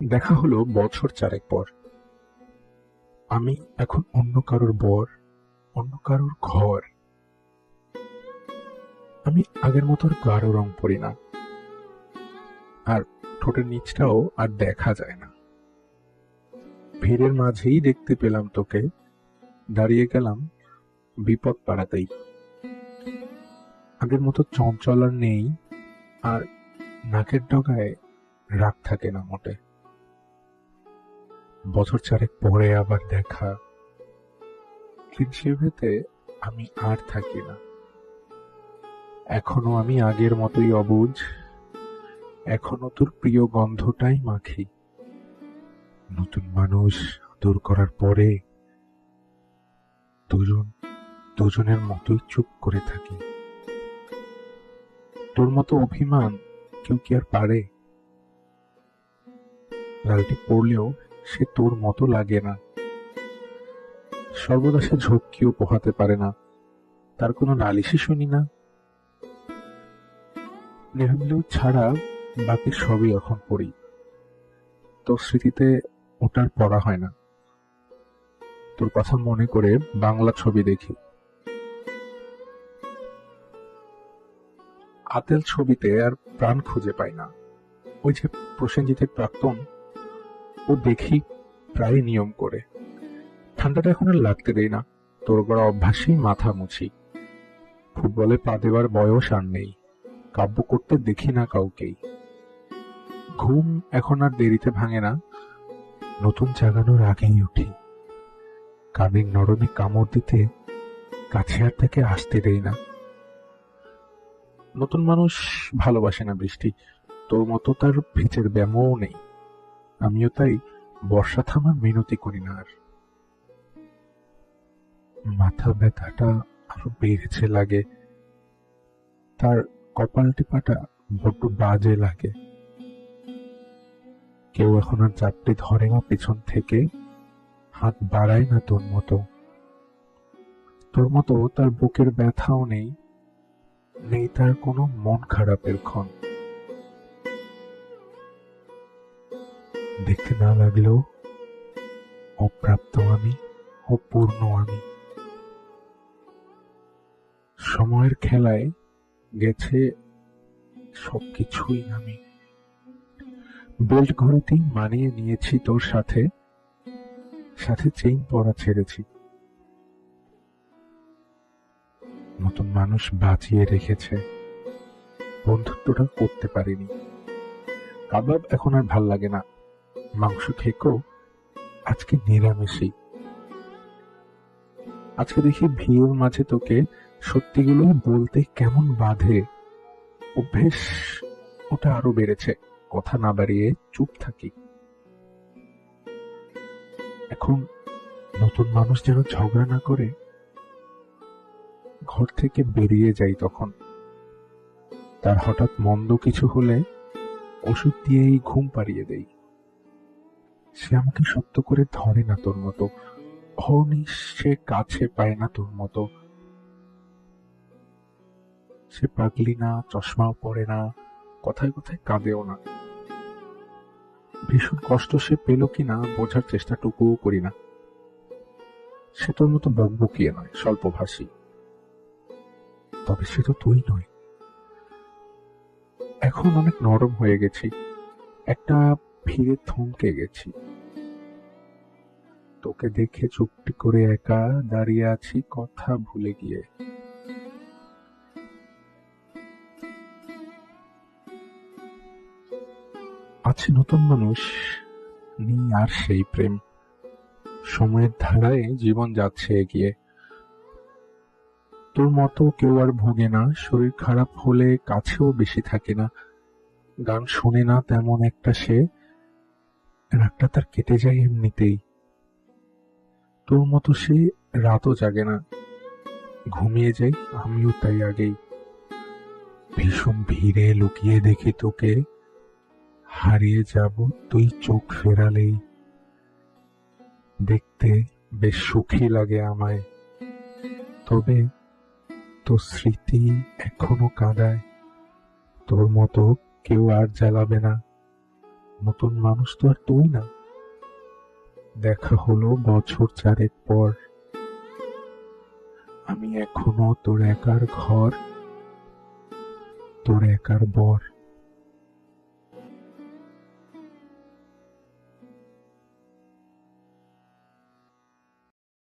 দেখা হলো বছর চারেক পর। আমি এখন অন্য কারোর বর, অন্য কারোর ঘর। আমি আগের মতো আর গাঢ় রং পরি না। আর ঠোঁটের নিচটাও আর দেখা যায় না। ভিড়ের মাঝেই দেখতে পেলাম তোকে। দাঁড়িয়ে গেলাম বিপদ পাড়াতেই। আগের মতো চঞ্চল আর নেই, আর নাকের ডগায় রাগ থাকে না মোটে। বছর চারেক পরে আবার দেখা। ক্লিনশেভেতে আমি আর থাকি না। এখনও আমি আগের মতোই অবুঝ এখনও তোর প্রিয় গন্ধটাই মাখি। নতুন মানুষ দূর করার পরে দুজন, দুজনের মতোই চুপ করে থাকি। তোর মতো অভিমান কেউ কি আর পারে? লালটি পড়লেও সে তোর মতো লাগে না। সর্বদা সে ঝক্কিও পোহাতে পারে না। তার কোনো নালিশই শুনি না। নেহমলেও ছাড়া বাকি সবই এখন পড়ি। তোর স্মৃতিতে ওটার পড়া হয় না। তোর কথা মনে করে বাংলা ছবি দেখি। আতেল ছবিতে আর প্রাণ খুঁজে পাই না। ওই যে প্রসেনজিতের প্রাক্তন ও দেখি প্রায় নিয়ম করে। ঠান্ডাটা এখন আর লাগতে দেই না। তোর গড়া অভ্যাসেই মাথা মুছি। ফুটবলে পা দেবার বয়স আর নেই। কাব্য করতে দেখি না কাউকেই। ঘুম এখন আর দেরিতে ভাঙে না। নতুন জাগানোর আগেই উঠি। কানের নরমে কামড় দিতে কাছে আর তাকে আসতে দেই না। নতুন মানুষ ভালোবাসে না বৃষ্টি। তোর মতো তার ভিজের ব্যামোও নেই। আমিও তাই বর্ষা থামার মিনতি করি না আর। মাথা ব্যথাটা আরও বেড়েছে লাগে। তার কপাল টিপাটা বড্ড বাজে লাগে। কেউ এখন আর চাপটি ধরে না পেছন থেকে। হাত বাড়ায় না তোর মতো। তোর মতো তার বুকের ব্যথাও নেই। নেই তার কোনো মন খারাপের ক্ষণ। দেখতে না লাগলেও অপ্রাপ্ত আমি, অপূর্ণ আমি। সময়ের খেলায় গেছে সবকিছুই আমি। বেল্ট ঘড়িতেই মানিয়ে নিয়েছি তোর সাথে সাথে চেইন পরা ছেড়েছি। নতুন মানুষ বাঁচিয়ে রেখেছে, বন্ধুত্বটা করতে পারিনি। কাবাব এখন আর ভালো লাগে না। মাংস খেকো, আজকে নিরামিষই। আজকে দেখি ভিড়ের মাঝে তোকে সত্যিগুলো বলতে কেমন বাধে। অভ্যেস ওটা আরও বেড়েছে, কথা না বাড়িয়ে চুপ থাকি। এখন নতুন মানুষ যেন ঝগড়া না করে, ঘর থেকে বেরিয়ে যাই তখন। তার হঠাৎ মন্দ কিছু হলে ওষুধ দিয়েই ঘুম পাড়িয়ে দেই। সে আমাকে সত্য করে ধরে না তোর মতো। সে কাছে পায় না তোর মতো। সে পাগলি না, চশমাও পরে না, কথায় কথায় কাঁদেও না। ভীষণ কষ্ট সে পেল কিনা বোঝার চেষ্টাটুকুও করি না। সে তোর মতো বকবকিয়ে নয়, স্বল্পভাষী। তবে সে তো তুই নয়। এখন অনেক নরম হয়ে গেছি। একটা ভিড়ে থমকে গেছি। তোকে দেখে চুপটি করে একা দাঁড়িয়ে আছি কথা ভুলে গিয়ে। আছে নতুন মানুষ, নেই আর সেই প্রেম। সময়ের ধারায় জীবন যাচ্ছে এগিয়ে। তোর মতো কেউ আর ভোগে না, শরীর খারাপ হলে কাছেও বেশি থাকে না। গান শোনে না তেমন একটা সে। রাগটা তার কেটে যায় এমনিতেই। তোর মতো সে রাতও জাগে না। ঘুমিয়ে যাই, আমিও তাই আগেই। ভীষণ ভিড়ে লুকিয়ে দেখি তোকে। হারিয়ে যাব তুই চোখ ফেরালেই। দেখতে বেশ সুখী লাগে আমায়। তবে তোর স্মৃতি এখনও কাঁদায়। তোর মতো কেউ আর জ্বালাবে না। নতুন মানুষ তো আর তুই না। দেখা হলো বছর চারেক পর। আমি এখনও তোর একার ঘর, তোর একার বর।